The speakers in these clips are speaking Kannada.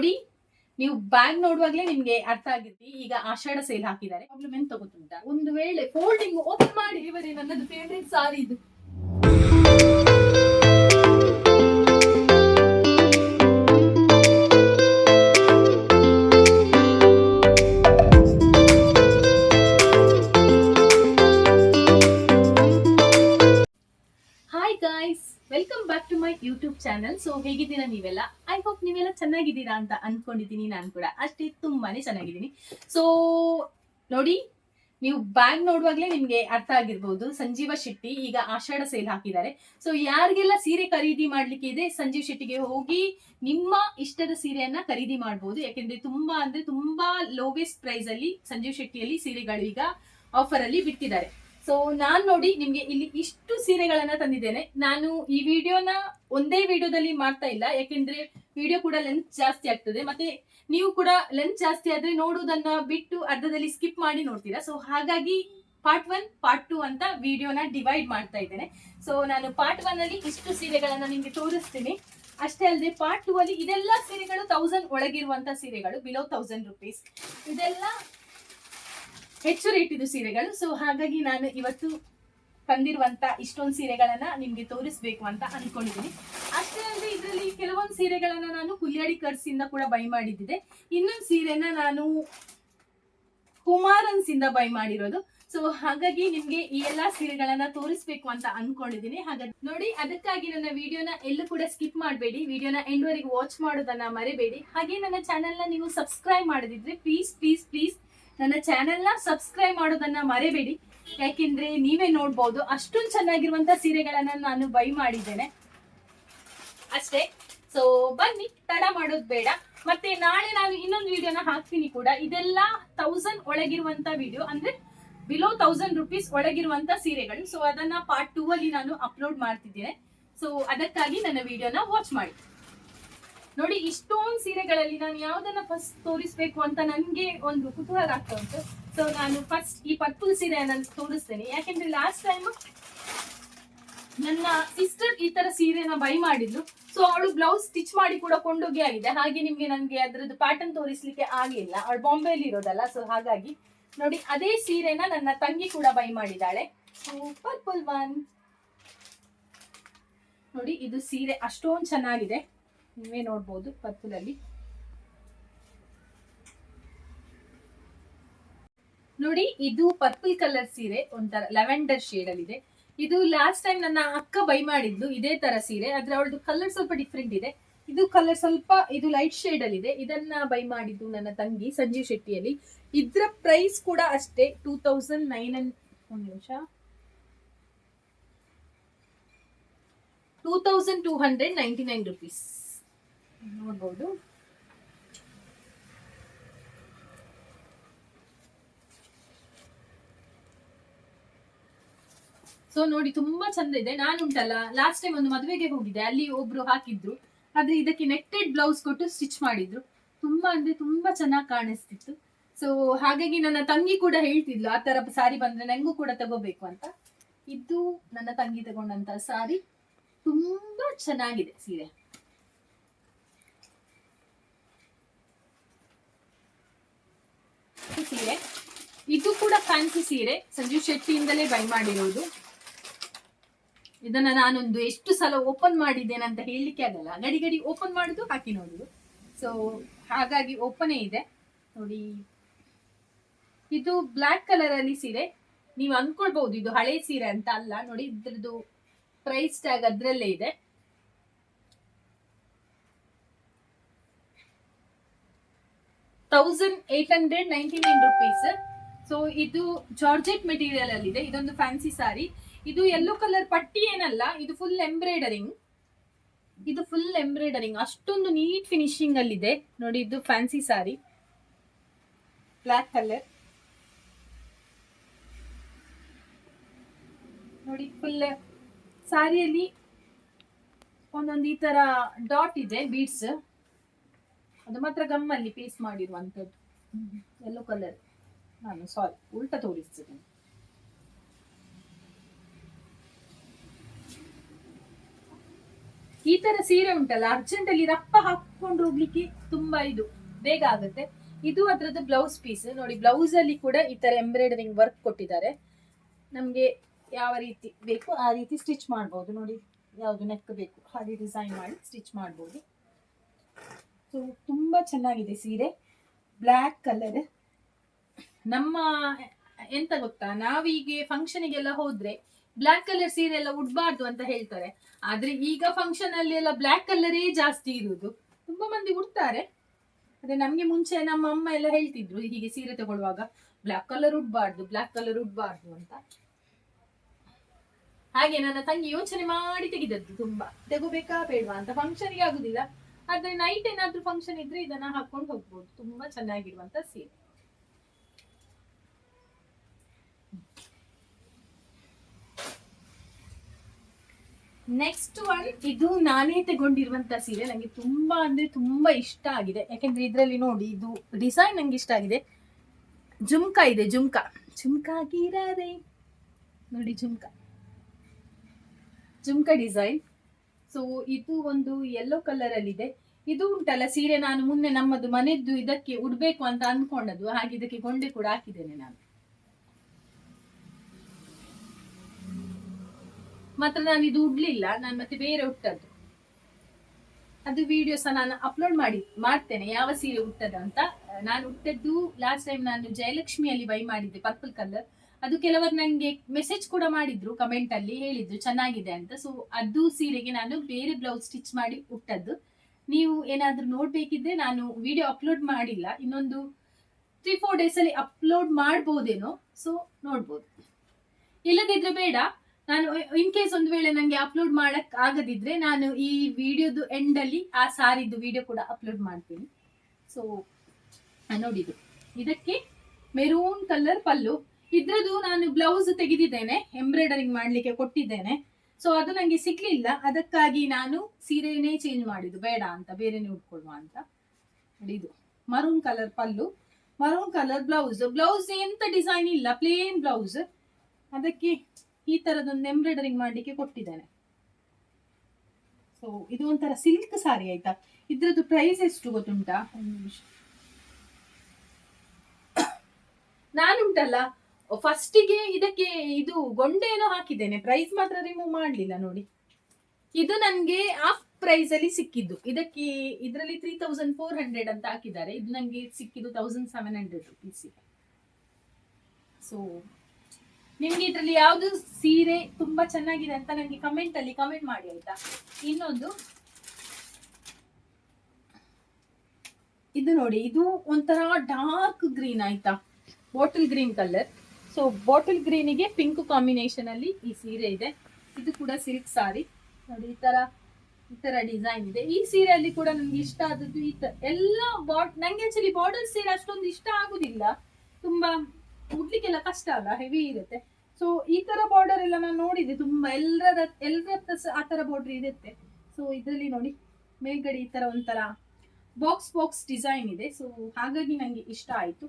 ನೋಡಿ, ನೀವು ಬ್ಯಾಗ್ ನೋಡುವಾಗ್ಲೇ ನಿಮ್ಗೆ ಅರ್ಥ ಆಗಿರ್ತಿ. ಈಗ ಆಷಾಢ ಸೇಲ್ ಹಾಕಿದ್ದಾರೆ. ಪ್ರಾಬ್ಲಮ್ ಗೊತ್ತುಂಟಾ ಒಂದು ವೇಳೆ ಫೋಲ್ಡಿಂಗ್ ಓಪನ್ ಮಾಡಿ, ಇವರೇ, ನನ್ನದು ಫೇವ್ರೇಟ್ ಸಾರಿ ಇದು. ಯೂಟ್ಯೂಬ್ ಚಾನಲ್ ಸೊ ಹೇಗಿದ್ದೀರಾ ನೀವೆಲ್ಲ? ಐ ಹೋಪ್ ನೀವೆಲ್ಲ ಚೆನ್ನಾಗಿದ್ದೀರಾ ಅಂತ ಅನ್ಕೊಂಡಿದ್ದೀನಿ ನಾನು ಕೂಡ. ಅಷ್ಟೇ, ತುಂಬಾನೇ ಚೆನ್ನಾಗಿದ್ದೀನಿ. ಸೊ ನೋಡಿ, ನೀವು ಬ್ಯಾಗ್ ನೋಡುವಾಗಲೇ ನಿಮ್ಗೆ ಅರ್ಥ ಆಗಿರ್ಬೋದು. ಸಂಜೀವ ಶೆಟ್ಟಿ ಈಗ ಆಷಾಢ ಸೇಲ್ ಹಾಕಿದ್ದಾರೆ. ಸೊ ಯಾರಿಗೆಲ್ಲ ಸೀರೆ ಖರೀದಿ ಮಾಡ್ಲಿಕ್ಕೆ ಇದೆ, ಸಂಜೀವ್ ಶೆಟ್ಟಿಗೆ ಹೋಗಿ ನಿಮ್ಮ ಇಷ್ಟದ ಸೀರೆಯನ್ನ ಖರೀದಿ ಮಾಡಬಹುದು ಯಾಕೆಂದ್ರೆ ತುಂಬಾ ಅಂದ್ರೆ ತುಂಬಾ ಲೋವೆಸ್ಟ್ ಪ್ರೈಸ್ ಅಲ್ಲಿ ಸಂಜೀವ್ ಶೆಟ್ಟಿಯಲ್ಲಿ ಸೀರೆಗಳು ಈಗ ಆಫರ್ ಅಲ್ಲಿ ಬಿಟ್ಟಿದ್ದಾರೆ. ಸೊ ನಾನ್ ನೋಡಿ ನಿಮ್ಗೆ ಇಲ್ಲಿ ಇಷ್ಟು ಸೀರೆಗಳನ್ನ ತಂದಿದ್ದೇನೆ. ನಾನು ಈ ವಿಡಿಯೋನ ಒಂದೇ ವಿಡಿಯೋದಲ್ಲಿ ಮಾಡ್ತಾ ಇಲ್ಲ. ಯಾಕೆಂದ್ರೆ ವಿಡಿಯೋ ಕೂಡ ಲೆಂತ್ ಜಾಸ್ತಿ ಆಗ್ತದೆ. ಮತ್ತೆ ನೀವು ಕೂಡ ಲೆಂತ್ ಜಾಸ್ತಿ ಆದ್ರೆ ನೋಡುವುದನ್ನ ಬಿಟ್ಟು ಅರ್ಧದಲ್ಲಿ ಸ್ಕಿಪ್ ಮಾಡಿ ನೋಡ್ತೀರಾ? ಸೊ ಹಾಗಾಗಿ ಪಾರ್ಟ್ ಒನ್ ಪಾರ್ಟ್ ಟು ಅಂತ ವಿಡಿಯೋನ ಡಿವೈಡ್ ಮಾಡ್ತಾ ಇದ್ದೇನೆ. ಸೊ ನಾನು ಪಾರ್ಟ್ ಒನ್ ಅಲ್ಲಿ ಇಷ್ಟು ಸೀರೆಗಳನ್ನ ನಿಮ್ಗೆ ತೋರಿಸ್ತೀನಿ. ಅಷ್ಟೇ ಅಲ್ಲದೆ ಪಾರ್ಟ್ ಟೂ ಅಲ್ಲಿ ಇದೆಲ್ಲ ಸೀರೆಗಳು ತೌಸಂಡ್ ಒಳಗಿರುವಂತ ಸೀರೆಗಳು ಬಿಲೋ ತೌಸಂಡ್ ರುಪೀಸ್ ಇದೆಲ್ಲ ಹೆಚ್ಚು ರೇಟ್ ಇದು ಸೀರೆಗಳು. ಸೊ ಹಾಗಾಗಿ ನಾನು ಇವತ್ತು ತಂದಿರುವಂತ ಇಷ್ಟೊಂದು ಸೀರೆಗಳನ್ನ ನಿಮ್ಗೆ ತೋರಿಸ್ಬೇಕು ಅಂತ ಅನ್ಕೊಂಡಿದ್ದೀನಿ. ಅಷ್ಟೇ ಅಲ್ಲದೆ ಇದರಲ್ಲಿ ಕೆಲವೊಂದು ಸೀರೆಗಳನ್ನ ನಾನು ಹುಲಿಯಾಡಿ ಕರ್ಸ್ ಇಂದ ಕೂಡ ಬೈ ಮಾಡಿದ್ದಿದೆ. ಇನ್ನೊಂದು ಸೀರೆನ ನಾನು ಕುಮಾರನ್ಸ್ ಇಂದ ಬೈ ಮಾಡಿರೋದು. ಸೊ ಹಾಗಾಗಿ ನಿಮ್ಗೆ ಈ ಎಲ್ಲಾ ಸೀರೆಗಳನ್ನ ತೋರಿಸ್ಬೇಕು ಅಂತ ಅನ್ಕೊಂಡಿದ್ದೀನಿ. ಹಾಗಾಗಿ ನೋಡಿ, ಅದಕ್ಕಾಗಿ ನನ್ನ ವಿಡಿಯೋನ ಎಲ್ಲೂ ಕೂಡ ಸ್ಕಿಪ್ ಮಾಡಬೇಡಿ. ವಿಡಿಯೋನ ಎಂಡ್ ವಾಚ್ ಮಾಡೋದನ್ನ ಮರಿಬೇಡಿ. ಹಾಗೆ ನನ್ನ ಚಾನೆಲ್ನ ನೀವು ಸಬ್ಸ್ಕ್ರೈಬ್ ಮಾಡದಿದ್ರೆ ಪ್ಲೀಸ್ ಪ್ಲೀಸ್ ಪ್ಲೀಸ್ ನನ್ನ ಚಾನೆಲ್ನ ಸಬ್ಸ್ಕ್ರೈಬ್ ಮಾಡೋದನ್ನ ಮರೆಬೇಡಿ. ಯಾಕೆಂದ್ರೆ ನೀವೇ ನೋಡ್ಬೋದು, ಅಷ್ಟೊಂದು ಚೆನ್ನಾಗಿರುವಂತ ಸೀರೆಗಳನ್ನ ನಾನು ಬೈ ಮಾಡಿದ್ದೇನೆ. ಅಷ್ಟೇ. ಸೊ ಬನ್ನಿ, ತಡ ಮಾಡೋದು ಬೇಡ. ಮತ್ತೆ ನಾಳೆ ನಾನು ಇನ್ನೊಂದು ವಿಡಿಯೋನ ಹಾಕ್ತೀನಿ ಕೂಡ. ಇದೆಲ್ಲ ತೌಸಂಡ್ ಒಳಗಿರುವಂತ ವಿಡಿಯೋ ಅಂದ್ರೆ ಬಿಲೋ ತೌಸಂಡ್ ರುಪೀಸ್ ಒಳಗಿರುವಂತ ಸೀರೆಗಳು. ಸೊ ಅದನ್ನ ಪಾರ್ಟ್ ಟೂ ಅಲ್ಲಿ ನಾನು ಅಪ್ಲೋಡ್ ಮಾಡ್ತಿದ್ದೇನೆ. ಸೊ ಅದಕ್ಕಾಗಿ ನನ್ನ ವಿಡಿಯೋನ ವಾಚ್ ಮಾಡಿ. ನೋಡಿ, ಇಷ್ಟೊಂದು ಸೀರೆಗಳಲ್ಲಿ ನಾನು ಯಾವ್ದನ್ನ ಫಸ್ಟ್ ತೋರಿಸ್ಬೇಕು ಅಂತ ನನ್ಗೆ ಒಂದು ಕುತೂಹಲ ಆಗ್ತಾ ಉಂಟು. ಸೊ ನಾನು ಫಸ್ಟ್ ಈ ಪರ್ಪಲ್ ನಾನು ತೋರಿಸ್ತೇನೆ. ಯಾಕೆಂದ್ರೆ ಲಾಸ್ಟ್ ಟೈಮ್ ನನ್ನ ಸಿಸ್ಟರ್ ಈ ತರ ಸೀರೆನ ಬೈ ಮಾಡಿದ್ಲು. ಸೊ ಅವಳು ಬ್ಲೌಸ್ ಸ್ಟಿಚ್ ಮಾಡಿ ಕೂಡ ಕೊಂಡೋಗಿ ಆಗಿದೆ. ಹಾಗೆ ನಿಮ್ಗೆ ನನ್ಗೆ ಅದ್ರದ್ದು ಪ್ಯಾಟರ್ನ್ ತೋರಿಸ್ಲಿಕ್ಕೆ ಆಗಿಲ್ಲ. ಅವಳು ಬಾಂಬೆಯಲ್ಲಿ ಇರೋದಲ್ಲ ಸೊ ಹಾಗಾಗಿ ನೋಡಿ, ಅದೇ ಸೀರೆನ ನನ್ನ ತಂಗಿ ಕೂಡ ಬೈ ಮಾಡಿದ್ದಾಳೆ. ಪರ್ಪಲ್ ಒನ್ ನೋಡಿ, ಇದು ಸೀರೆ ಅಷ್ಟೊಂದು ಚೆನ್ನಾಗಿದೆ. ನೀವೇ ನೋಡ್ಬೋದು ಅಲ್ಲಿ ನೋಡಿ, ಇದು ಪರ್ಪಲ್ ಕಲರ್ ಸೀರೆ, ಒಂಥರ ಲೆವೆಂಡರ್ ಶೇಡ್ ಅಲ್ಲಿ ಇದೆ ಇದು ಲಾಸ್ಟ್ ಟೈಮ್ ನನ್ನ ಅಕ್ಕ ಬೈ ಮಾಡಿದ್ಲು, ಇದೇ ತರ ಸೀರೆ, ಆದ್ರೆ ಅವಳದು ಕಲರ್ ಸ್ವಲ್ಪ ಡಿಫ್ರೆಂಟ್ ಇದೆ. ಇದು ಕಲರ್ ಸ್ವಲ್ಪ, ಇದು ಲೈಟ್ ಶೇಡ್ ಅಲ್ಲಿ ಇದೆ ಇದನ್ನ ಬೈ ಮಾಡಿದ್ದು ನನ್ನ ತಂಗಿ ಸಂಜೀವ್ ಶೆಟ್ಟಿಯಲ್ಲಿ. ಇದ್ರ ಪ್ರೈಸ್ ಕೂಡ ಅಷ್ಟೇ ಟೂ ತೌಸಂಡ್ ನೈನ್ ಒಂದು ನಿಮಿಷ. Two thousand two hundred ninety nine rupees ನೋಡ್ಬೋದು. ಸೊ ನೋಡಿ, ತುಂಬಾ ಚಂದ ಇದೆ. ನಾನು ಉಂಟಲ್ಲ ಲಾಸ್ಟ್ ಟೈಮ್ ಒಂದು ಮದುವೆಗೆ ಹೋಗಿದ್ದೆ. ಅಲ್ಲಿ ಒಬ್ರು ಹಾಕಿದ್ರು. ಆದ್ರೆ ಇದಕ್ಕೆ ನೆಟ್ಟೆಡ್ ಬ್ಲೌಸ್ ಕೊಟ್ಟು ಸ್ಟಿಚ್ ಮಾಡಿದ್ರು. ತುಂಬಾ ಅಂದ್ರೆ ತುಂಬಾ ಚೆನ್ನಾಗಿ ಕಾಣಿಸ್ತಿತ್ತು. ಸೊ ಹಾಗಾಗಿ ನನ್ನ ತಂಗಿ ಕೂಡ ಹೇಳ್ತಿದ್ಲು, ಆ ತರ ಸಾರಿ ಬಂದ್ರೆ ನಂಗೂ ಕೂಡ ತಗೋಬೇಕು ಅಂತ. ಇದು ನನ್ನ ತಂಗಿ ತಗೊಂಡಂತ ಸಾರಿ ತುಂಬಾ ಚೆನ್ನಾಗಿದೆ ಸೀರೆ ಈ ಸೀರೆ ಇದು ಕೂಡ ಫ್ಯಾನ್ಸಿ ಸೀರೆ. ಸಂಜೀವ್ ಶೆಟ್ಟಿಯಿಂದಲೇ ಬೈ ಮಾಡಿರೋದು. ಇದನ್ನ ನಾನೊಂದು ಎಷ್ಟು ಸಲ ಓಪನ್ ಮಾಡಿದ್ದೇನೆ ಅಂತ ಹೇಳಲಿಕ್ಕೆ ಆಗಲ್ಲ. ಗಡಿ ಗಡಿ ಓಪನ್ ಮಾಡುದು, ಹಾಕಿ ನೋಡುದು. ಸೊ ಹಾಗಾಗಿ ಓಪನೇ ಇದೆ. ನೋಡಿ. ಇದು ಬ್ಲ್ಯಾಕ್ ಕಲರ್ ಅಲ್ಲಿ ಸೀರೆ. ನೀವು ಅನ್ಕೊಳ್ಬಹುದು, ಇದು ಹಳೆ ಸೀರೆ ಅಂತ ಅಲ್ಲ. ನೋಡಿ, ಇದ್ರದ್ದು ಪ್ರೈಸ್ ಟ್ಯಾಗ್ ಅದ್ರಲ್ಲೇ ಇದೆ. Thousand eight hundred ninety rupees so ಇದು ಜಾರ್ಜೆಟ್ ಮೆಟೀರಿಯಲ್ ಅಲ್ಲಿ ಇದೆ ಇದೊಂದು ಫ್ಯಾನ್ಸಿ ಸಾರಿ ಇದು ಯೆಲ್ಲೋ ಕಲರ್ ಪಟ್ಟಿ ಏನಲ್ಲ, ಇದು ಫುಲ್ ಎಂಬ್ರಾಯ್ಡರಿಂಗ್ ಇದು ಫುಲ್ ಎಂಬ್ರಾಯ್ಡರಿಂಗ್ ಅಷ್ಟೊಂದು ನೀಟ್ ಫಿನಿಶಿಂಗ್ ಅಲ್ಲಿ ಇದೆ ನೋಡಿ, ಇದು ಫ್ಯಾನ್ಸಿ ಸಾರಿ ಬ್ಲಾಕ್ ಕಲರ್ ನೋಡಿ ಫುಲ್ ಸಾರಿಯಲ್ಲಿ ಒಂದೊಂದು ಈ ತರ ಡಾಟ್ ಇದೆ ಬೀಡ್ಸ್ ಅದು ಮಾತ್ರ ಗಮ್ಮಲ್ಲಿ ಪೇಸ್ಟ್ ಮಾಡಿರುವಂಥದ್ದು. ಎಲ್ಲೋ ಕಲರ್ ನಾನು ಸಾರಿ ಉಲ್ಟ ತೋರಿಸ್ತಿದ್ದೇನೆ ಈ ತರ ಸೀರೆ ಉಂಟಲ್ಲ ಅರ್ಜೆಂಟ್ ಅಲ್ಲಿ ರಪ್ಪ ಹಾಕೊಂಡು ಹೋಗ್ಲಿಕ್ಕೆ ತುಂಬಾ ಇದು, ಬೇಗ ಆಗುತ್ತೆ. ಇದು ಅದ್ರದ್ದು ಬ್ಲೌಸ್ ಪೀಸ್ ನೋಡಿ ಬ್ಲೌಸ್ ಅಲ್ಲಿ ಕೂಡ ಈ ತರ ಎಂಬ್ರಾಯ್ಡರಿಂಗ್ ವರ್ಕ್ ಕೊಟ್ಟಿದ್ದಾರೆ. ನಮ್ಗೆ ಯಾವ ರೀತಿ ಬೇಕು, ಆ ರೀತಿ ಸ್ಟಿಚ್ ಮಾಡ್ಬೋದು. ನೋಡಿ, ಯಾವುದು ನೆಕ್ ಬೇಕು, ಹಾಗೆ ಡಿಸೈನ್ ಮಾಡಿ ಸ್ಟಿಚ್ ಮಾಡ್ಬೋದು. ಸೊ ತುಂಬಾ ಚೆನ್ನಾಗಿದೆ ಸೀರೆ. ಬ್ಲ್ಯಾಕ್ ಕಲರ್ ನಮ್ಮ, ಎಂತ ಗೊತ್ತಾ? ನಾವೀಗೆ ಫಂಕ್ಷನಿಗೆಲ್ಲ ಹೋದ್ರೆ ಬ್ಲ್ಯಾಕ್ ಕಲರ್ ಸೀರೆ ಎಲ್ಲ ಉಡ್ಬಾರ್ದು ಅಂತ ಹೇಳ್ತಾರೆ. ಆದ್ರೆ ಈಗ ಫಂಕ್ಷನ್ ಅಲ್ಲಿ ಎಲ್ಲ ಬ್ಲ್ಯಾಕ್ ಕಲರೇ ಜಾಸ್ತಿ ಇರುವುದು ತುಂಬಾ ಮಂದಿ ಉಡ್ತಾರೆ. ಅದೇ ನಮ್ಗೆ ಮುಂಚೆ ನಮ್ಮ ಅಮ್ಮ ಎಲ್ಲ ಹೇಳ್ತಿದ್ರು ಹೀಗೆ ಸೀರೆ ತಗೊಳ್ಳುವಾಗ ಬ್ಲ್ಯಾಕ್ ಕಲರ್ ಉಡ್ಬಾರ್ದು ಬ್ಲ್ಯಾಕ್ ಕಲರ್ ಉಡ್ಬಾರ್ದು ಅಂತ. ಹಾಗೆ ನನ್ನ ತಂಗಿ ಯೋಚನೆ ಮಾಡಿ ತೆಗೆದದ್ದು ತುಂಬಾ. ತೆಗೋಬೇಕಾ ಬೇಡವಾ ಅಂತ ಫಂಕ್ಷನ್ಗೆ ಆಗುದಿಲ್ಲ. ಆದ್ರೆ ನೈಟ್ ಏನಾದ್ರೂ ಫಂಕ್ಷನ್ ಇದ್ರೆ ಇದನ್ನ ಹಾಕೊಂಡು ಹೋಗ್ಬೋದು. ತುಂಬಾ ಚೆನ್ನಾಗಿರುವಂತ ಸೀರೆ ನೆಕ್ಸ್ಟ್ ಒನ್ ಇದು ನಾನೇ ತಗೊಂಡಿರುವಂತ ಸೀರೆ ನಂಗೆ ತುಂಬಾ ಅಂದ್ರೆ ತುಂಬಾ ಇಷ್ಟ ಆಗಿದೆ. ಯಾಕೆಂದ್ರೆ ಇದ್ರಲ್ಲಿ ನೋಡಿ, ಇದು ಡಿಸೈನ್ ನಂಗೆ ಇಷ್ಟ ಆಗಿದೆ. ಜುಮ್ಕಾ ಇದೆ, ಜುಮ್ಕಾ. ಜುಮ್ಕಾ ನೋಡಿ ಜುಮ್ಕಾ. ಜುಮ್ಕಾ ಡಿಸೈನ್ ಸೊ ಇದು ಒಂದು ಯೆಲ್ಲೋ ಕಲರ್ ಅಲ್ಲಿ ಇದೆ ಇದು ಉಂಟಲ್ಲ ಸೀರೆ ನಾನು ಮುನ್ನೆ ನಮ್ಮದು ಮನೆದ್ದು ಇದಕ್ಕೆ ಉಡ್ಬೇಕು ಅಂತ ಅನ್ಕೊಂಡದ್ದು ಹಾಗೆ ಇದಕ್ಕೆ ಗೊಂಡೆ ಕೂಡ ಹಾಕಿದ್ದೇನೆ ನಾನು. ಮಾತ್ರ ನಾನು ಇದು ಉಡ್ಲಿಲ್ಲ, ನಾನು ಮತ್ತೆ ಬೇರೆ ಉಟ್ಟದ್ದು. ಅದು ವಿಡಿಯೋ ಸಹ ನಾನು ಅಪ್ಲೋಡ್ ಮಾಡಿ, ಮಾಡ್ತೇನೆ, ಯಾವ ಸೀರೆ ಉಟ್ಟದ ಅಂತ. ನಾನು ಉಟ್ಟದ್ದು ಲಾಸ್ಟ್ ಟೈಮ್ ನಾನು ಜಯಲಕ್ಷ್ಮಿಯಲ್ಲಿ ಬೈ ಮಾಡಿದ್ದೆ ಪರ್ಪಲ್ ಕಲರ್ ಅದು ಕೆಲವರು ನಂಗೆ ಮೆಸೇಜ್ ಕೂಡ ಮಾಡಿದ್ರು ಕಮೆಂಟ್ ಅಲ್ಲಿ ಹೇಳಿದ್ರು, ಚೆನ್ನಾಗಿದೆ ಅಂತ. ಸೊ ಅದು ಸೀರೆಗೆ ನಾನು ಬೇರೆ ಬ್ಲೌಸ್ ಸ್ಟಿಚ್ ಮಾಡಿ ಉಟ್ಟದ್ದು. ನೀವು ಏನಾದರೂ ನೋಡ್ಬೇಕಿದ್ರೆ ನಾನು ವಿಡಿಯೋ ಅಪ್ಲೋಡ್ ಮಾಡಿಲ್ಲ. ಇನ್ನೊಂದು ತ್ರೀ ಫೋರ್ ಡೇಸ್ ಅಲ್ಲಿ ಅಪ್ಲೋಡ್ ಮಾಡ್ಬೋದೇನೋ ಸೊ ನೋಡ್ಬೋದು. ಇಲ್ಲದಿದ್ರೆ ಬೇಡ. ನಾನು ಇನ್ ಕೇಸ್ ಒಂದು ವೇಳೆ ನಂಗೆ ಅಪ್ಲೋಡ್ ಮಾಡಕ್ ಆಗದಿದ್ರೆ ನಾನು ಈ ವಿಡಿಯೋದು ಎಂಡ್ ಅಲ್ಲಿ ಆ ಸಾರಿದ್ದು ವಿಡಿಯೋ ಕೂಡ ಅಪ್ಲೋಡ್ ಮಾಡ್ತೀನಿ. ಸೊ ನೋಡಿದ್ದು. ಇದಕ್ಕೆ ಮೆರೂನ್ ಕಲರ್ ಪಲ್ಲು. ಇದ್ರದ್ದು ನಾನು ಬ್ಲೌಸ್ ತೆಗೆದಿದ್ದೇನೆ ಎಂಬ್ರಾಯ್ಡರಿಂಗ್ ಮಾಡ್ಲಿಕ್ಕೆ ಕೊಟ್ಟಿದ್ದೇನೆ. ಸೊ ಅದು ನಂಗೆ ಸಿಗ್ಲಿಲ್ಲ ಅದಕ್ಕಾಗಿ ನಾನು ಸೀರೆನೇ ಚೇಂಜ್ ಮಾಡಿದ್ದು. ಬೇಡ ಅಂತ ಬೇರೆನೇ ಉಟ್ಕೊಳ್ಳುವ ಅಂತ. ಇದು. ಮರೂನ್ ಕಲರ್ ಪಲ್ಲು. ಮರೂನ್ ಕಲರ್ ಬ್ಲೌಸ್ ಬ್ಲೌಸ್ ಎಂತ ಡಿಸೈನ್ ಇಲ್ಲ. ಪ್ಲೇನ್ ಬ್ಲೌಸ್ ಅದಕ್ಕೆ ಈ ತರದೊಂದು ಎಂಬ್ರಾಯ್ಡರಿಂಗ್ ಮಾಡ್ಲಿಕ್ಕೆ ಕೊಟ್ಟಿದ್ದೇನೆ. ಸೊ ಇದು ಒಂಥರ ಸಿಲ್ಕ್ ಸಾರಿ ಆಯ್ತಾ? ಇದ್ರದ್ದು ಪ್ರೈಸ್ ಎಷ್ಟು ಗೊತ್ತುಂಟಾ? ಒಂದು ನಿಮಿಷ. ನಾನುಂಟಲ್ಲ? ಫಸ್ಟಿಗೆ ಇದಕ್ಕೆ ಇದು ಗೊಂಡೆನೋ ಹಾಕಿದ್ದೇನೆ. ಪ್ರೈಸ್ ಮಾತ್ರ ರಿಮೂವ್ ಮಾಡ್ಲಿಲ್ಲ ನೋಡಿ. ಇದು ನನಗೆ ಆಫ್ ಪ್ರೈಸ್ ಅಲ್ಲಿ ಸಿಕ್ಕಿದ್ದು. ಇದಕ್ಕೆ ಇದರಲ್ಲಿ ತ್ರೀ ತೌಸಂಡ್ ಫೋರ್ ಹಂಡ್ರೆಡ್ ಅಂತ ಹಾಕಿದ್ದಾರೆ. ಇದು ನನಗೆ ಸಿಕ್ಕಿದ್ದು thousand seven hundred rupees so ನಿಮ್ಗೆ ಇದರಲ್ಲಿ ಯಾವುದು ಸೀರೆ ತುಂಬಾ ಚೆನ್ನಾಗಿದೆ ಅಂತ ನನಗೆ ಕಮೆಂಟ್ ಅಲ್ಲಿ ಕಮೆಂಟ್ ಮಾಡಿ ಆಯ್ತಾ? ಇನ್ನೊಂದು. ಇದು ನೋಡಿ, ಇದು ಒಂಥರ ಡಾರ್ಕ್ ಗ್ರೀನ್ ಆಯ್ತಾ? Bottle green colour so bottle ಗ್ರೀನಿಗೆ pink combination ಅಲ್ಲಿ ಈ ಸೀರೆ ಇದೆ. ಇದು ಕೂಡ ಸಿಲ್ಕ್ ಸಾರಿ ನೋಡಿ, ಈ ತರ ಈ ತರ ಡಿಸೈನ್ ಇದೆ. ಈ ಸೀರೆಯಲ್ಲಿ ಕೂಡ ನನ್ಗೆ ಇಷ್ಟ ಆದದ್ದು ಈ ತರ ಎಲ್ಲ ಬಾಟ್ ನಂಗೆ ಆಕ್ಚುಲಿ ಬಾರ್ಡರ್ ಸೀರೆ ಅಷ್ಟೊಂದು ಇಷ್ಟ ಆಗುದಿಲ್ಲ. ತುಂಬಾ ಉಡ್ಲಿಕ್ಕೆಲ್ಲ ಕಷ್ಟ ಅಲ್ಲ ಹೆವಿ ಇರುತ್ತೆ. ಸೊ ಈ ತರ ಬಾರ್ಡರ್ ಎಲ್ಲ ನಾನು ನೋಡಿದೆ ತುಂಬಾ. ಎಲ್ಲರ ಎಲ್ಲರ ಆ ತರ ಬಾರ್ಡರ್ ಇರುತ್ತೆ. ಸೊ ಇದರಲ್ಲಿ ನೋಡಿ, ಮೇಲ್ಗಡೆ ಈ ತರ ಒಂಥರ ಬಾಕ್ಸ್ ಬಾಕ್ಸ್ ಡಿಸೈನ್ ಇದೆ. ಸೊ ಹಾಗಾಗಿ ನಂಗೆ ಇಷ್ಟ ಆಯ್ತು.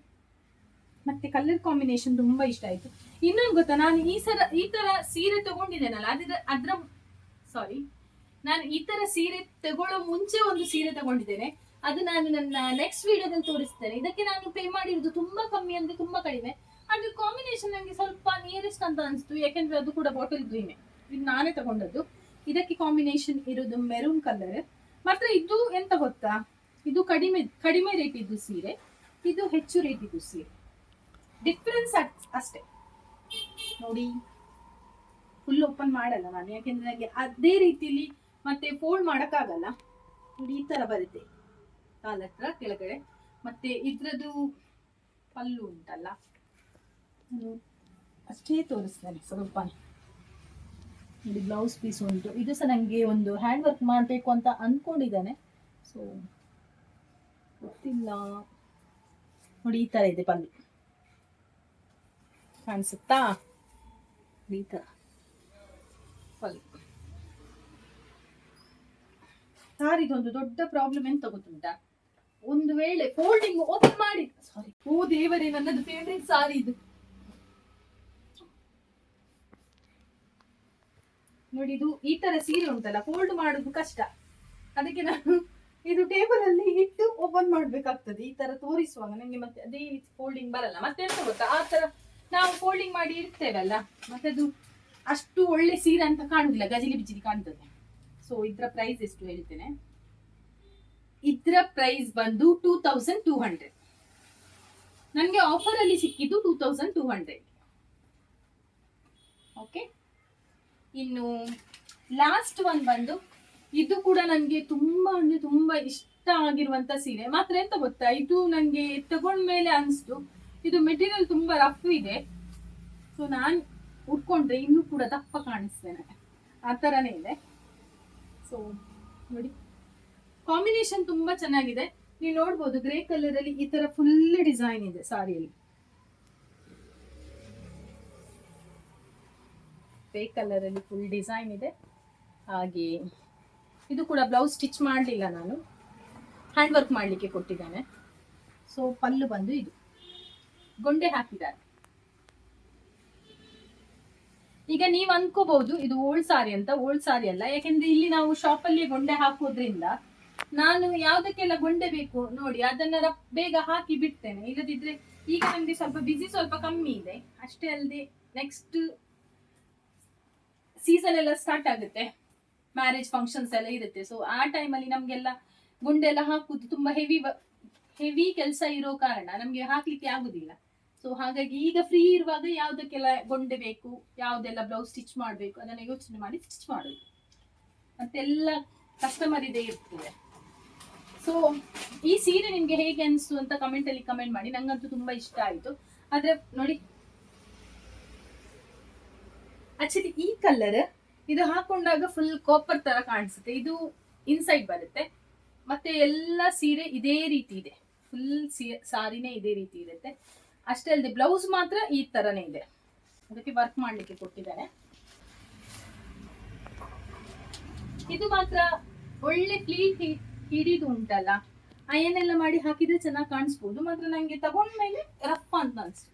ಮತ್ತೆ ಕಲರ್ ಕಾಂಬಿನೇಷನ್ ತುಂಬಾ ಇಷ್ಟ ಆಯ್ತು. ಇನ್ನೊಂದು ಗೊತ್ತಾ, ನಾನು ಈ ಸರ, ಈ ತರ ಸೀರೆ ತಗೊಂಡಿದ್ದೇನಲ್ಲ ಅದ್ರ ಅದ್ರ ಸಾರಿ ನಾನು ಈ ತರ ಸೀರೆ ತಗೊಳ್ಳೋ ಮುಂಚೆ ಒಂದು ಸೀರೆ ತಗೊಂಡಿದ್ದೇನೆ. ಅದು ನಾನು ನನ್ನ ನೆಕ್ಸ್ಟ್ ವಿಡಿಯೋದಲ್ಲಿ ತೋರಿಸ್ತೇನೆ. ಇದಕ್ಕೆ ನಾನು ಪೇ ಮಾಡಿರೋದು ತುಂಬಾ ಕಮ್ಮಿ ಅಂದ್ರೆ ತುಂಬಾ ಕಡಿಮೆ. ಅದ್ರ ಕಾಂಬಿನೇಷನ್ ನನಗೆ ಸ್ವಲ್ಪ ನಿಯರೆಸ್ಟ್ ಅಂತ ಅನಿಸ್ತು, ಯಾಕೆಂದ್ರೆ ಅದು ಕೂಡ ಬಾಟಲ್ ಗ್ರೀನ್ ಇದು ನಾನೇ ತಗೊಂಡದ್ದು. ಇದಕ್ಕೆ ಕಾಂಬಿನೇಷನ್ ಇರೋದು ಮೆರೂನ್ ಕಲರ್ ಮಾತ್ರ ಇದು ಎಂತ ಗೊತ್ತಾ, ಇದು ಕಡಿಮೆ ಕಡಿಮೆ ರೇಟ್ ಇದ್ದು ಸೀರೆ. ಇದು ಹೆಚ್ಚು ರೇಟ್ ಇದ್ದು ಸೀರೆ. ಡಿಫ್ರೆನ್ಸ್ ಅಷ್ಟೇ. ನೋಡಿ ಫುಲ್ ಓಪನ್ ಮಾಡಲ್ಲ ನಾನು, ಯಾಕೆಂದ್ರೆ ನನಗೆ ಅದೇ ರೀತಿಲಿ ಮತ್ತೆ ಫೋಲ್ಡ್ ಮಾಡೋಕ್ಕಾಗಲ್ಲ. ನೋಡಿ, ಈ ಥರ ಬರುತ್ತೆ. ಕಾಲ ಹತ್ರ, ಕೆಳಗಡೆ. ಮತ್ತೆ ಇದ್ರದ್ದು ಪಲ್ಲು ಉಂಟಲ್ಲ. ಅಷ್ಟೇ ತೋರಿಸ್ತೇನೆ, ಸ್ವಲ್ಪ. ನೋಡಿ ಬ್ಲೌಸ್ ಪೀಸ್ ಉಂಟು. ಇದು ಸಹ ನನಗೆ ಒಂದು ಹ್ಯಾಂಡ್ ವರ್ಕ್ ಮಾಡಬೇಕು ಅಂತ ಅಂದ್ಕೊಂಡಿದ್ದಾನೆ ಸೊ ಗೊತ್ತಿಲ್ಲ. ನೋಡಿ, ಈ ಥರ ಇದೆ ಪಲ್ಲು. ಕಾಣಿಸುತ್ತಾ? ಈ ಪಲ್ಲು ಸಾರಿದೊಂದು ದೊಡ್ಡ ಪ್ರಾಬ್ಲಮ್ ಎಂತ ಗೊತ್ತುಂಟಾ? ಒಂದು ವೇಳೆ ಫೋಲ್ಡಿಂಗ್ ಓಪನ್ ಮಾಡಿ ಸಾರಿ ಓ ದೇವರೇ, ನನ್ನದು ಫೇವ್ರೇಟ್ ಸಾರಿ ಇದು. ನೋಡಿ, ಇದು ಈ ತರ ಸೀರೆ ಉಂಟಲ್ಲ ಫೋಲ್ಡ್ ಮಾಡುದು ಕಷ್ಟ. ಅದಕ್ಕೆ ನಾನು ಇದು ಟೇಬಲ್ ಅಲ್ಲಿ ಇಟ್ಟು ಓಪನ್ ಮಾಡ್ಬೇಕಾಗ್ತದೆ. ಈ ತರ ತೋರಿಸುವಾಗ ನಂಗೆ ಮತ್ತೆ ಅದೇ ಫೋಲ್ಡಿಂಗ್ ಬರಲ್ಲ. ಮತ್ತೆ ಎಂತ ಗೊತ್ತಾ? ಆ ತರ ನಾವು ಫೋಲ್ಡಿಂಗ್ ಮಾಡಿ ಇರ್ತೇವಲ್ಲ ಮತ್ತೆ ಅದು ಅಷ್ಟು ಒಳ್ಳೆ ಸೀರೆ ಅಂತ ಕಾಣುದಿಲ್ಲ, ಗಜಲಿ ಬಿಜಿಲಿ ಕಾಣ್ತದೆ. ಸೊ ಇದ್ರ ಪ್ರೈಸ್ ಎಷ್ಟು ಹೇಳ್ತೇನೆ? ಇದ್ರ ಪ್ರೈಸ್ ಬಂದು ಟೂ ತೌಸಂಡ್ ಟೂ ಹಂಡ್ರೆಡ್ ನನಗೆ ಆಫರ್ ಅಲ್ಲಿ ಸಿಕ್ಕಿದ್ದು two thousand two hundred okay ಇನ್ನು ಲಾಸ್ಟ್ ಒನ್ ಬಂದು, ಇದು ಕೂಡ ನನಗೆ ತುಂಬಾ ಅಂದ್ರೆ ತುಂಬಾ ಇಷ್ಟ ಆಗಿರುವಂತ ಸೀರೆ. ಮಾತ್ರ ಎಂತ ಗೊತ್ತಾ? ಇದು ನನಗೆ ತಗೊಂಡ್ಮೇಲೆ ಅನಿಸ್ತು. ಇದು ಮೆಟೀರಿಯಲ್ ತುಂಬಾ ರಫ್ ಇದೆ. ಸೊ ನಾನು ಉಟ್ಕೊಂಡ್ರೆ ಇನ್ನೂ ಕೂಡ ದಪ್ಪ ಕಾಣಿಸ್ತೇನೆ. ಆ ಥರನೇ ಇದೆ. ಸೊ ನೋಡಿ. ಕಾಂಬಿನೇಷನ್ ತುಂಬಾ ಚೆನ್ನಾಗಿದೆ. ನೀವು ನೋಡ್ಬೋದು ಗ್ರೇ ಕಲರ್ ಅಲ್ಲಿ ಈ ತರ ಫುಲ್ ಡಿಸೈನ್ ಇದೆ ಸಾರಿಯಲ್ಲಿ. ಗ್ರೇ ಕಲರ್ ಅಲ್ಲಿ ಫುಲ್ ಡಿಸೈನ್ ಇದೆ. ಹಾಗೆ ಇದು ಕೂಡ ಬ್ಲೌಸ್ ಸ್ಟಿಚ್ ಮಾಡಲಿಲ್ಲ ನಾನು. ಹ್ಯಾಂಡ್ ವರ್ಕ್ ಮಾಡಲಿಕ್ಕೆ ಕೊಟ್ಟಿದ್ದಾನೆ. ಸೊ ಪಲ್ಲು ಬಂದು ಇದು. ಗೊಂಡೆ ಹಾಕಿದ್ದಾರೆ. ಈಗ ನೀವು ಅನ್ಕೋಬಹುದು ಇದು ಓಲ್ಡ್ ಸಾರಿ ಅಂತ, ಓಲ್ಡ್ ಸಾರಿ ಅಲ್ಲ. ಯಾಕೆಂದ್ರೆ ಇಲ್ಲಿ ನಾವು ಶಾಪ್ ಅಲ್ಲಿ ಗೊಂಡೆ ಹಾಕೋದ್ರಿಂದ ನಾನು ಯಾವ್ದಕ್ಕೆಲ್ಲ ಗೊಂಡೆ ಬೇಕು ನೋಡಿ, ಅದನ್ನ ಬೇಗ ಹಾಕಿ ಬಿಡ್ತೇನೆ. ಇಲ್ಲದಿದ್ರೆ ಈಗ ನಮ್ಗೆ ಸ್ವಲ್ಪ ಬಿಸಿ ಸ್ವಲ್ಪ ಕಮ್ಮಿ ಇದೆ. ಅಷ್ಟೇ ಅಲ್ಲದೆ ನೆಕ್ಸ್ಟ್ ಸೀಸನ್ ಎಲ್ಲ ಸ್ಟಾರ್ಟ್ ಆಗುತ್ತೆ. ಮ್ಯಾರೇಜ್ ಫಂಕ್ಷನ್ಸ್ ಎಲ್ಲ ಇರುತ್ತೆ. ಸೊ ಆ ಟೈಮಲ್ಲಿ ನಮ್ಗೆಲ್ಲ ಗುಂಡೆ ಎಲ್ಲ ಹಾಕುದು ತುಂಬಾ ಹೆವಿ ಹೆವಿ ಕೆಲಸ ಇರೋ ಕಾರಣ ನಮ್ಗೆ ಹಾಕ್ಲಿಕ್ಕೆ ಆಗುದಿಲ್ಲ. ಸೊ ಹಾಗಾಗಿ ಈಗ ಫ್ರೀ ಇರುವಾಗ ಯಾವ್ದಕ್ಕೆಲ್ಲ ಗೊಂಡೆ ಬೇಕು, ಯಾವ್ದೆಲ್ಲ ಬ್ಲೌಸ್ ಸ್ಟಿಚ್ ಮಾಡಬೇಕು ಅದನ್ನ ಯೋಚನೆ ಮಾಡಿ ಸ್ಟಿಚ್ ಮಾಡೋದು. ಮತ್ತೆಲ್ಲ ಕಸ್ಟಮರ್ ಇದೆ ಇರ್ತದೆ. ಸೊ ಈ ಸೀರೆ ನಿಮ್ಗೆ ಹೇಗೆ ಅನಿಸ್ತು ಅಂತ ಕಮೆಂಟ್ ಅಲ್ಲಿ ಕಮೆಂಟ್ ಮಾಡಿ. ನಂಗಂತೂ ತುಂಬಾ ಇಷ್ಟ ಆಯ್ತು. ಆದ್ರೆ ನೋಡಿ ಆಕ್ಚುಲಿ ಈ ಕಲರ್ ಇದು ಹಾಕೊಂಡಾಗ ಫುಲ್ ಕಾಪರ್ ತರ ಕಾಣಿಸುತ್ತೆ. ಇದು ಇನ್ಸೈಡ್ ಬರುತ್ತೆ. ಮತ್ತೆ ಎಲ್ಲ ಸೀರೆ ಇದೇ ರೀತಿ ಇದೆ. ಫುಲ್ ಸಾರಿನೇ ಇದೇ ರೀತಿ ಇರುತ್ತೆ. ಅಷ್ಟೇ ಅಲ್ಲದೆ ಬ್ಲೌಸ್ ಮಾತ್ರ ಈ ತರನೇ ಇದೆ. ಅದಕ್ಕೆ ವರ್ಕ್ ಮಾಡ್ಲಿಕ್ಕೆ ಕೊಟ್ಟಿದ್ದಾರೆ. ಇದು ಮಾತ್ರ ಒಳ್ಳೆ ಪ್ಲೀಟ್ ಹಿಡಿದು ಉಂಟಲ್ಲ. ಏನೆಲ್ಲ ಮಾಡಿ ಹಾಕಿದ್ರೆ ಚೆನ್ನಾಗಿ ಕಾಣಿಸ್ಬೋದು. ಮಾತ್ರ ನಂಗೆ ತಗೊಂಡ್ಮೇಲೆ ರಫ್ ಅಂತ ಅನ್ಸ್ತು.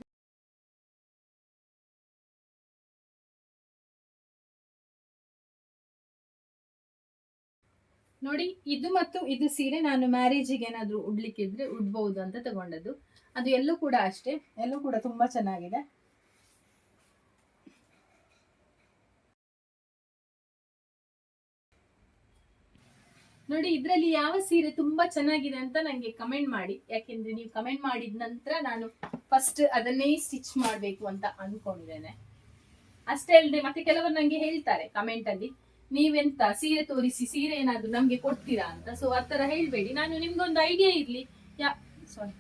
ನೋಡಿ ಇದು ಮತ್ತು ಇದು ಸೀರೆ ನಾನು ಮ್ಯಾರೇಜಿಗೆ ಏನಾದ್ರು ಉಡ್ಲಿಕ್ಕಿದ್ರೆ ಉಡ್ಬಹುದು ಅಂತ ತಗೊಂಡದ್ದು. ಅದು ಎಲ್ಲೂ ಕೂಡ ಅಷ್ಟೇ. ಎಲ್ಲೂ ಕೂಡ ತುಂಬಾ ಚೆನ್ನಾಗಿದೆ. ನೋಡಿ ಇದ್ರಲ್ಲಿ ಯಾವ ಸೀರೆ ತುಂಬಾ ಚೆನ್ನಾಗಿದೆ ಅಂತ ನಂಗೆ ಕಮೆಂಟ್ ಮಾಡಿ. ಯಾಕೆಂದ್ರೆ ನೀವು ಕಮೆಂಟ್ ಮಾಡಿದ ನಂತರ ನಾನು ಫಸ್ಟ್ ಅದನ್ನೇ ಸ್ಟಿಚ್ ಮಾಡಬೇಕು ಅಂತ ಅನ್ಕೊಂಡಿದ್ದೇನೆ. ಅಷ್ಟೇ ಅಲ್ಲದೆ ಮತ್ತೆ ಕೆಲವರು ನಂಗೆ ಹೇಳ್ತಾರೆ ಕಮೆಂಟ್ ಅಲ್ಲಿ. ನೀವೆಂತ ಸೀರೆ ತೋರಿಸಿ, ಸೀರೆ ಏನಾದ್ರು ನಮ್ಗೆ ಕೊಡ್ತೀರಾ ಅಂತ? ಸೊ ಆ ತರ ಹೇಳ್ಬೇಡಿ. ನಾನು ನಿಮ್ಗೊಂದು ಐಡಿಯಾ ಇರ್ಲಿ. ಯಾ ಸಾರಿ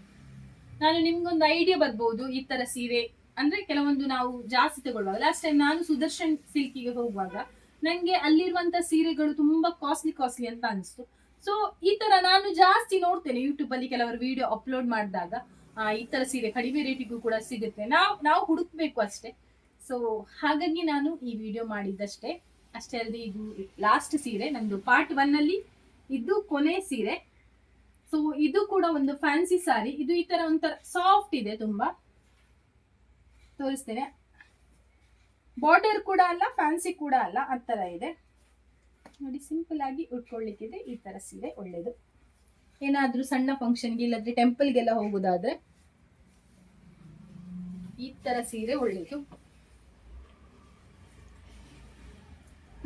ನಾನು ನಿಮ್ಗೊಂದು ಐಡಿಯಾ ಬರ್ಬೋದು ಈ ತರ ಸೀರೆ. ಅಂದ್ರೆ ಕೆಲವೊಂದು ನಾವು ಜಾಸ್ತಿ ತಗೊಳ್ಳುವಾಗ. ಲಾಸ್ಟ್ ಟೈಮ್ ನಾನು ಸುದರ್ಶನ್ ಸಿಲ್ಕಿಗೆ ಹೋಗುವಾಗ ನಂಗೆ ಅಲ್ಲಿರುವಂತ ಸೀರೆಗಳು ತುಂಬಾ ಕಾಸ್ಟ್ಲಿ ಕಾಸ್ಟ್ಲಿ ಅಂತ ಅನಿಸ್ತು. ಸೊ ಈ ತರ ನಾನು ಜಾಸ್ತಿ ನೋಡ್ತೇನೆ ಯೂಟ್ಯೂಬ್ ಅಲ್ಲಿ ಕೆಲವರು ವಿಡಿಯೋ ಅಪ್ಲೋಡ್ ಮಾಡಿದಾಗ. ಈ ತರ ಸೀರೆ ಕಡಿಮೆ ರೇಟಿಗೂ ಕೂಡ ಸಿಗುತ್ತೆ. ನಾವು ನಾವು ಹುಡುಕ್ಬೇಕು ಅಷ್ಟೇ. ಸೊ ಹಾಗಾಗಿ ನಾನು ಈ ವಿಡಿಯೋ ಮಾಡಿದ್ದಷ್ಟೇ. ಅಷ್ಟೇ ಅಲ್ಲದೆ ಇದು ಲಾಸ್ಟ್ ಸೀರೆ, ನಂದು ಪಾರ್ಟ್ ಒನ್ನಲ್ಲಿ ಇದು ಕೊನೆ ಸೀರೆ. ಸೊ ಇದು ಕೂಡ ಒಂದು ಫ್ಯಾನ್ಸಿ ಸಾರಿ ಇದು ಈ ತರ ಒಂಥರ ಸಾಫ್ಟ್ ಇದೆ ತುಂಬಾ. ತೋರಿಸ್ತೇನೆ. ಬಾರ್ಡರ್ ಕೂಡ ಅಲ್ಲ ಫ್ಯಾನ್ಸಿ ಕೂಡ ಅಲ್ಲ, ಆ ಥರ ಇದೆ. ನೋಡಿ ಸಿಂಪಲ್ ಆಗಿ ಉಟ್ಕೊಳ್ಳಿಕ್ಕಿದೆ ಈ ತರ ಸೀರೆ, ಒಳ್ಳೇದು. ಏನಾದರೂ ಸಣ್ಣ ಫಂಕ್ಷನ್ಗೆ ಇಲ್ಲದ್ರೆ ಟೆಂಪಲ್ಗೆಲ್ಲ ಹೋಗುದಾದ್ರೆ ಈ ತರ ಸೀರೆ ಒಳ್ಳೇದು.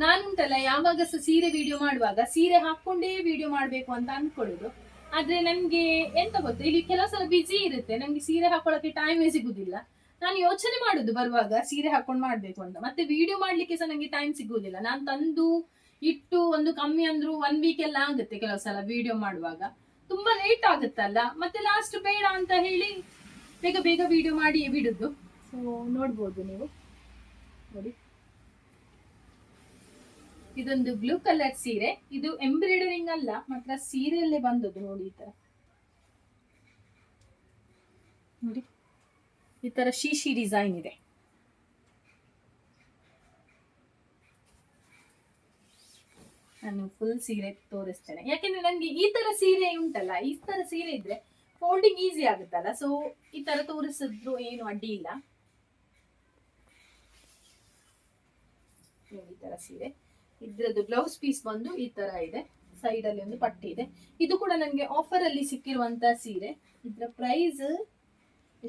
ನಾನುಂಟಲ್ಲ, ಯಾವಾಗ ಸಹ ಸೀರೆ ವಿಡಿಯೋ ಮಾಡುವಾಗ ಸೀರೆ ಹಾಕೊಂಡೇ ವಿಡಿಯೋ ಮಾಡಬೇಕು ಅಂತ ಅನ್ಕೊಳ್ಳೋದು. ಆದ್ರೆ ನನ್ಗೆ ಎಂತ ಗೊತ್ತಾ, ಇಲ್ಲಿ ಕೆಲವು ಸಲ ಬಿಜಿ ಇರುತ್ತೆ, ನಂಗೆ ಸೀರೆ ಹಾಕೊಳಕ್ಕೆ ಟೈಮೇ ಸಿಗುದಿಲ್ಲ. ನಾನು ಯೋಚನೆ ಮಾಡುದು ಬರುವಾಗ ಸೀರೆ ಹಾಕೊಂಡು ಮಾಡ್ಬೇಕು ಅಂತ. ಮತ್ತೆ ವಿಡಿಯೋ ಮಾಡ್ಲಿಕ್ಕೆ ಸಹ ನಂಗೆ ಟೈಮ್ ಸಿಗುವುದಿಲ್ಲ ನಾನು ತಂದು ಇಟ್ಟು ಒಂದು ಕಮ್ಮಿ ಅಂದ್ರೂ ಒನ್ ವೀಕ್ ಎಲ್ಲ ಆಗುತ್ತೆ ಕೆಲವು ಸಲ ವಿಡಿಯೋ ಮಾಡುವಾಗ. ತುಂಬಾ ಲೇಟ್ ಆಗುತ್ತಲ್ಲ, ಮತ್ತೆ ಲಾಸ್ಟ್ ಬೇಡ ಅಂತ ಹೇಳಿ ಬೇಗ ಬೇಗ ವಿಡಿಯೋ ಮಾಡಿ ಬಿಡುದು. ಸೊ ನೋಡ್ಬೋದು ನೀವು. ನೋಡಿ. ಇದೊಂದು ಬ್ಲೂ ಕಲರ್ ಸೀರೆ. ಇದು ಎಂಬ್ರಾಯ್ಡರಿಂಗ್ ಅಲ್ಲ, ಮಾತ್ರ ಸೀರೆಯಲ್ಲೇ ಬಂದದ್ದು ನೋಡಿ ಈ ತರ. ನೋಡಿ. ಈ ತರ ಶೀಶಿ ಡಿಸೈನ್ ಇದೆ. ನಾನು ಫುಲ್ ಸೀರೆ ತೋರಿಸ್ತೇನೆ. ಯಾಕೆಂದ್ರೆ ನನಗೆ ಈ ತರ ಸೀರೆ ಉಂಟಲ್ಲ, ಈ ತರ ಸೀರೆ ಇದ್ರೆ ಫೋಲ್ಡಿಂಗ್ ಈಸಿ ಆಗುತ್ತಲ್ಲ ಸೊ ಈ ತರ ತೋರಿಸಿದ್ರು ಏನು ಅಡ್ಡಿ ಇಲ್ಲ. ಈ ತರ ಸೀರೆ. ಇದ್ರದ್ದು ಬ್ಲೌಸ್ ಪೀಸ್ ಬಂದು ಈ ತರ ಇದೆ. ಸೈಡ್ ಅಲ್ಲಿ ಒಂದು ಪಟ್ಟಿ ಇದೆ. ಇದು ಕೂಡ ನನಗೆ ಆಫರ್ ಅಲ್ಲಿ ಸಿಕ್ಕಿರುವಂತ ಸೀರೆ. ಇದರ ಪ್ರೈಸ್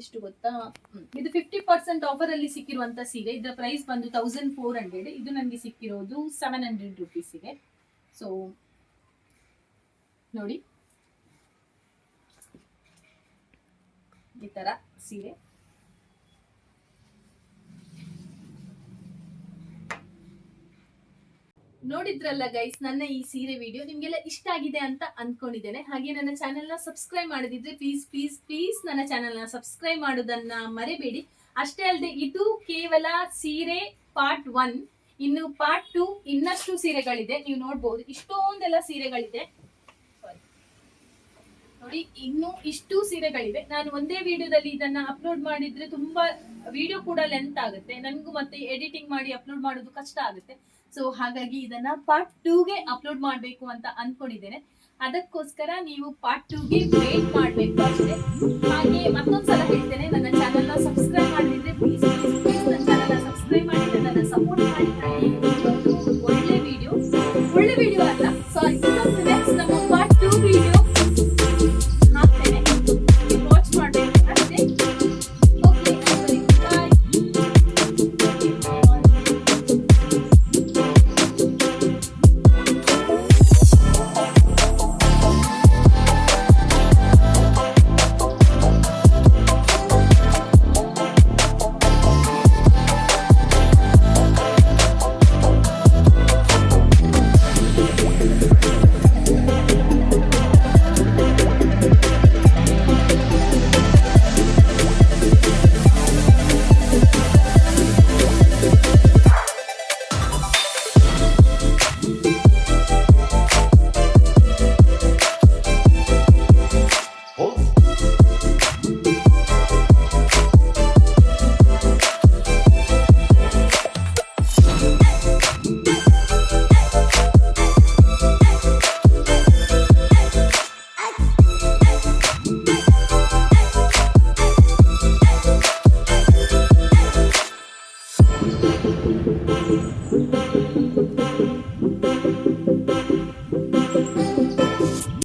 ಎಷ್ಟು ಗೊತ್ತಾ? ಇದು ಫಿಫ್ಟಿ ಪರ್ಸೆಂಟ್ ಆಫರ್ ಅಲ್ಲಿ ಸಿಕ್ಕಿರುವಂತ ಸೀರೆ. ಇದರ ಪ್ರೈಸ್ ಬಂದು ತೌಸಂಡ್ ಫೋರ್ ಹಂಡ್ರೆಡ್ ಇದು ನನಗೆ ಸಿಕ್ಕಿರೋದು ಸೆವೆನ್ ಹಂಡ್ರೆಡ್ ರುಪೀಸಿಗೆ ಸೊ ನೋಡಿ. ಈ ತರ ಸೀರೆ. ನೋಡಿದ್ರಲ್ಲ ಗೈಸ್ ನನ್ನ ಈ ಸೀರೆ ವಿಡಿಯೋ ನಿಮ್ಗೆಲ್ಲ ಇಷ್ಟ ಆಗಿದೆ ಅಂತ ಅನ್ಕೊಂಡಿದ್ದೇನೆ. ಹಾಗೆ ನನ್ನ ಚಾನೆಲ್ನ ಸಬ್ಸ್ಕ್ರೈಬ್ ಮಾಡದಿದ್ರೆ ಪ್ಲೀಸ್ ಪ್ಲೀಸ್ ಪ್ಲೀಸ್ ನನ್ನ ಚಾನೆಲ್ನ ಸಬ್ಸ್ಕ್ರೈಬ್ ಮಾಡೋದನ್ನ ಮರೆಬೇಡಿ. ಅಷ್ಟೇ ಅಲ್ಲದೆ ಇದು ಕೇವಲ ಸೀರೆ ಪಾರ್ಟ್ ಒನ್ ಇನ್ನು ಪಾರ್ಟ್ ಟು ಇನ್ನಷ್ಟು ಸೀರೆಗಳಿದೆ. ನೀವು ನೋಡ್ಬೋದು, ಇಷ್ಟೊಂದೆಲ್ಲ ಸೀರೆಗಳಿದೆ. ನೋಡಿ, ಇನ್ನು ಇಷ್ಟು ಸೀರೆಗಳಿವೆ. ನಾನು ಒಂದೇ ವಿಡಿಯೋದಲ್ಲಿ ಇದನ್ನ ಅಪ್ಲೋಡ್ ಮಾಡಿದ್ರೆ ತುಂಬಾ ವಿಡಿಯೋ ಕೂಡ ಲೆಂತ್ ಆಗುತ್ತೆ. ನನಗೂ ಮತ್ತೆ ಎಡಿಟಿಂಗ್ ಮಾಡಿ ಅಪ್ಲೋಡ್ ಮಾಡೋದು ಕಷ್ಟ ಆಗುತ್ತೆ. ಸೊ ಹಾಗಾಗಿ ಇದನ್ನ ಪಾರ್ಟ್ ಟೂಗೆ ಅಪ್ಲೋಡ್ ಮಾಡಬೇಕು ಅಂತ ಅನ್ಕೊಂಡಿದ್ದೇನೆ. ಅದಕ್ಕೋಸ್ಕರ ನೀವು ಪಾರ್ಟ್ ಟೂಗೆ ವೇಟ್ ಮಾಡಬೇಕು ಅಷ್ಟೇ. ಹಾಗೆ ಮತ್ತೊಂದ್ಸಲ ಹೇಳ್ತೇನೆ, ನನ್ನ